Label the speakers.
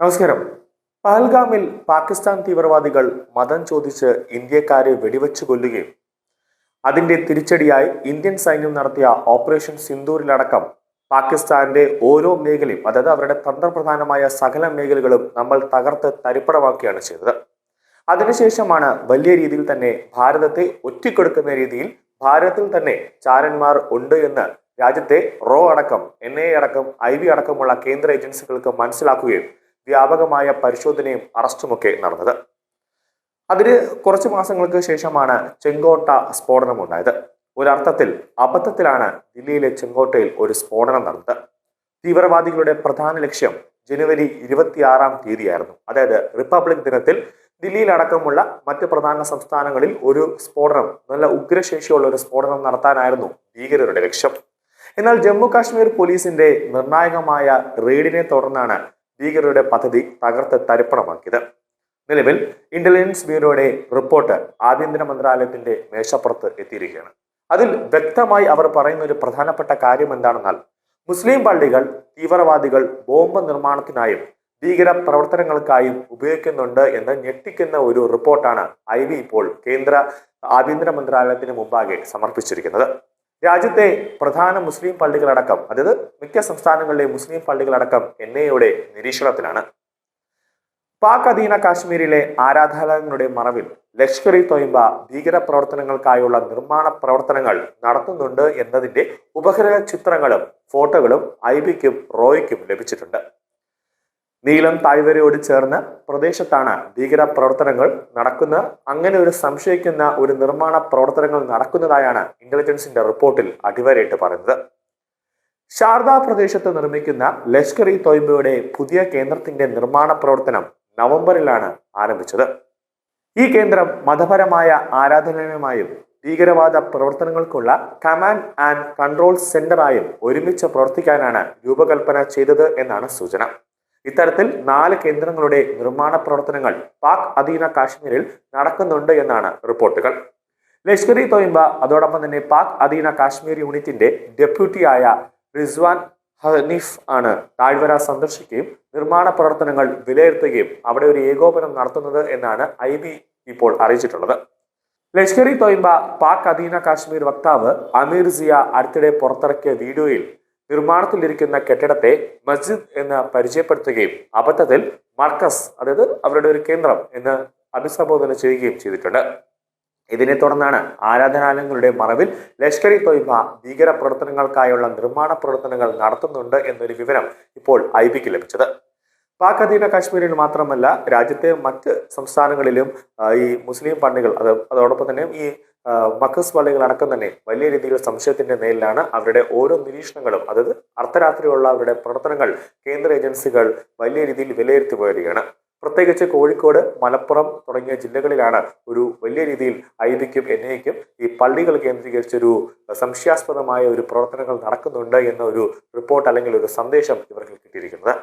Speaker 1: നമസ്കാരം. പഹൽഗാമിൽ പാകിസ്ഥാൻ തീവ്രവാദികൾ മതം ചോദിച്ച് ഇന്ത്യക്കാരെ വെടിവെച്ച് കൊല്ലുകയും അതിന്റെ തിരിച്ചടിയായി ഇന്ത്യൻ സൈന്യം നടത്തിയ ഓപ്പറേഷൻ സിന്ദൂരിലടക്കം പാകിസ്ഥാന്റെ ഓരോ മേഖലയും അതായത് അവരുടെ തന്ത്രപ്രധാനമായ സകല മേഖലകളും നമ്മൾ തകർത്ത് തരിപ്പണമാക്കുകയാണ് ചെയ്തത്. അതിനുശേഷമാണ് വലിയ രീതിയിൽ തന്നെ ഭാരതത്തെ ഒറ്റിക്കൊടുക്കുന്ന രീതിയിൽ ഭാരതത്തിൽ തന്നെ ചാരന്മാർ ഉണ്ട് എന്ന് രാജ്യത്തെ റോ അടക്കം എൻ ഐ അടക്കം ഐ ബി അടക്കമുള്ള കേന്ദ്ര ഏജൻസികൾക്ക് മനസ്സിലാക്കുകയും വ്യാപകമായ പരിശോധനയും അറസ്റ്റുമൊക്കെ നടന്നത്. അതിന് കുറച്ച് മാസങ്ങൾക്ക് ശേഷമാണ് ചെങ്കോട്ട സ്ഫോടനം ഉണ്ടായത് ഒരർത്ഥത്തിൽ അബദ്ധത്തിലാണ് ദില്ലിയിലെ ചെങ്കോട്ടയിൽ ഒരു സ്ഫോടനം നടന്നത്. തീവ്രവാദികളുടെ പ്രധാന ലക്ഷ്യം ജനുവരി ഇരുപത്തിയാറാം തീയതിയായിരുന്നു. അതായത് റിപ്പബ്ലിക് ദിനത്തിൽ ദില്ലിയിലടക്കമുള്ള മറ്റ് പ്രധാന സംസ്ഥാനങ്ങളിൽ ഒരു സ്ഫോടനം നല്ല ഉഗ്രശേഷിയുള്ള ഒരു സ്ഫോടനം നടത്താനായിരുന്നു ഭീകരരുടെ ലക്ഷ്യം. എന്നാൽ ജമ്മു കാശ്മീർ പോലീസിന്റെ നിർണായകമായ റെയ്ഡിനെ തുടർന്നാണ് ഭീകരരുടെ പദ്ധതി തകർത്ത് തരിപ്പണമാക്കിയത്. നിലവിൽ ഇന്റലിജൻസ് ബ്യൂറോയുടെ റിപ്പോർട്ട് ആഭ്യന്തര മന്ത്രാലയത്തിന്റെ മേശപ്പുറത്ത് എത്തിയിരിക്കുകയാണ്. അതിൽ വ്യക്തമായി അവർ പറയുന്ന ഒരു പ്രധാനപ്പെട്ട കാര്യം എന്താണെന്നാൽ മുസ്ലിം പള്ളികൾ തീവ്രവാദികൾ ബോംബ് നിർമ്മാണത്തിനായും ഭീകര പ്രവർത്തനങ്ങൾക്കായും ഉപയോഗിക്കുന്നുണ്ട് എന്ന് ഞെട്ടിക്കുന്ന ഒരു റിപ്പോർട്ടാണ് ഐ ഇപ്പോൾ കേന്ദ്ര ആഭ്യന്തര മന്ത്രാലയത്തിന് മുമ്പാകെ സമർപ്പിച്ചിരിക്കുന്നത്. രാജ്യത്തെ പ്രധാന മുസ്ലിം പള്ളികളടക്കം അതായത് മിക്ക സംസ്ഥാനങ്ങളിലെ മുസ്ലിം പള്ളികളടക്കം എൻ എയുടെ നിരീക്ഷണത്തിലാണ്. പാക് അധീന കാശ്മീരിലെ ആരാധനാലയങ്ങളുടെ മറവിൽ ലഷ്കർ ഇ തൊയ്ബ ഭീകര പ്രവർത്തനങ്ങൾക്കായുള്ള നിർമ്മാണ പ്രവർത്തനങ്ങൾ നടത്തുന്നുണ്ട് എന്നതിന്റെ ഉപഗ്രഹ ചിത്രങ്ങളും ഫോട്ടോകളും ഐ ബിക്കും റോയ്ക്കും ലഭിച്ചിട്ടുണ്ട്. നീലം താഴ്വരയോട് ചേർന്ന് പ്രദേശത്താണ് ഭീകര പ്രവർത്തനങ്ങൾ നടക്കുന്ന അങ്ങനെ ഒരു സംശയിക്കുന്ന ഒരു നിർമ്മാണ പ്രവർത്തനങ്ങൾ നടക്കുന്നതായാണ് ഇന്റലിജൻസിന്റെ റിപ്പോർട്ടിൽ അടിവരയിട്ട് പറയുന്നത്. ശാരദ പ്രദേശത്ത് നിർമ്മിക്കുന്ന ലഷ്കർ ഇ തൊയ്ബയുടെ പുതിയ കേന്ദ്രത്തിന്റെ നിർമ്മാണ പ്രവർത്തനം നവംബറിലാണ് ആരംഭിച്ചത്. ഈ കേന്ദ്രം മതപരമായ ആരാധനയുമായും ഭീകരവാദ പ്രവർത്തനങ്ങൾക്കുള്ള കമാൻഡ് ആൻഡ് കൺട്രോൾ സെന്ററായും ഒരുമിച്ച് പ്രവർത്തിക്കാനാണ് രൂപകൽപ്പന ചെയ്തത് എന്നാണ് സൂചന. ഇത്തരത്തിൽ നാല് കേന്ദ്രങ്ങളുടെ നിർമ്മാണ പ്രവർത്തനങ്ങൾ പാക് അധീന കാശ്മീരിൽ നടക്കുന്നുണ്ട് എന്നാണ് റിപ്പോർട്ടുകൾ. ലഷ്കർ ഇ തോയിമ്പ അതോടൊപ്പം തന്നെ പാക് അധീന കാശ്മീർ യൂണിറ്റിന്റെ ഡെപ്യൂട്ടിയായ റിസ്വാൻ ഹനീഫ് ആണ് താഴ്വര സന്ദർശിക്കുകയും നിർമ്മാണ പ്രവർത്തനങ്ങൾ വിലയിരുത്തുകയും അവിടെ ഒരു ഏകോപനം നടത്തുന്നത് എന്നാണ് ഐ ബി ഇപ്പോൾ അറിയിച്ചിട്ടുള്ളത്. ലഷ്കർ ഇ തോയിമ്പ പാക് അധീന കാശ്മീർ വക്താവ് അമീർ സിയ അടുത്തിടെ പുറത്തിറക്കിയ വീഡിയോയിൽ നിർമ്മാണത്തിലിരിക്കുന്ന കെട്ടിടത്തെ മസ്ജിദ് എന്ന് പരിചയപ്പെടുത്തുകയും അബദ്ധത്തിൽ മർക്കസ് അതായത് അവരുടെ ഒരു കേന്ദ്രം എന്ന് അഭിസംബോധന ചെയ്യുകയും ചെയ്തിട്ടുണ്ട്. ഇതിനെ തുടർന്നാണ് ആരാധനാലയങ്ങളുടെ മറവിൽ ലഷ്കർ ഇ തൊയ്ബ ഭീകര പ്രവർത്തനങ്ങൾക്കായുള്ള നിർമ്മാണ പ്രവർത്തനങ്ങൾ നടത്തുന്നുണ്ട് എന്നൊരു വിവരം ഇപ്പോൾ ഐ ബിക്ക് ലഭിച്ചത്. പാക് അധീന കാശ്മീരിൽ മാത്രമല്ല രാജ്യത്തെ മറ്റ് സംസ്ഥാനങ്ങളിലും ഈ മുസ്ലിം പള്ളികൾ അത് അതോടൊപ്പം തന്നെ ഈ മക്കസ് പള്ളികൾ അടക്കം തന്നെ വലിയ രീതിയിൽ സംശയത്തിന്റെ മേലിലാണ് അവരുടെ ഓരോ നിരീക്ഷണങ്ങളും. അതായത് അർദ്ധരാത്രിയുള്ള അവരുടെ പ്രവർത്തനങ്ങൾ കേന്ദ്ര ഏജൻസികൾ വലിയ രീതിയിൽ വിലയിരുത്തി വരികയാണ് പ്രത്യേകിച്ച് കോഴിക്കോട് മലപ്പുറം തുടങ്ങിയ ജില്ലകളിലാണ് ഒരു വലിയ രീതിയിൽ ഐ ബിക്കും എൻ ഐക്കും ഈ പള്ളികൾ കേന്ദ്രീകരിച്ചൊരു സംശയാസ്പദമായ ഒരു പ്രവർത്തനങ്ങൾ നടക്കുന്നുണ്ട് എന്ന ഒരു റിപ്പോർട്ട് അല്ലെങ്കിൽ ഒരു സന്ദേശം ഇവർക്ക് കിട്ടിയിരിക്കുന്നത്.